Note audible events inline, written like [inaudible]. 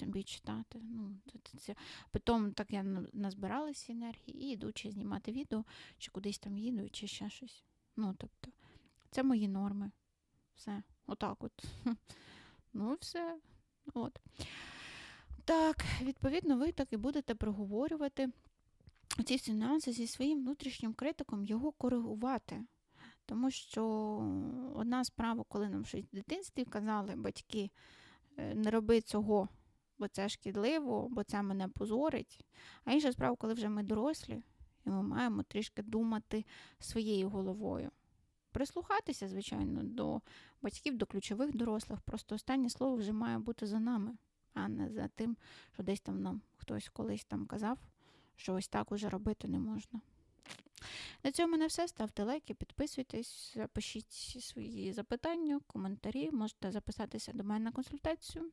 собі читати. Ну, це, це. Потім так я на- назбиралася енергії і йду чи знімати відео, чи кудись там їду, чи ще щось. Ну, тобто, це мої норми. Все. Отак от. [laughs] Ну все. От. Так, відповідно, ви так і будете проговорювати ці всі нюанси зі своїм внутрішнім критиком, його коригувати. Тому що одна справа, коли нам щось в дитинстві казали батьки, е, не роби цього, бо це шкідливо, бо це мене позорить. А інша справа, коли вже ми дорослі, і ми маємо трішки думати своєю головою. Прислухатися, звичайно, до батьків, до ключових дорослих. Просто останнє слово вже має бути за нами, а не за тим, що десь там нам хтось колись там казав, що ось так уже робити не можна. На цьому на все. Ставте лайки, підписуйтесь, пишіть свої запитання, коментарі. Можете записатися до мене на консультацію.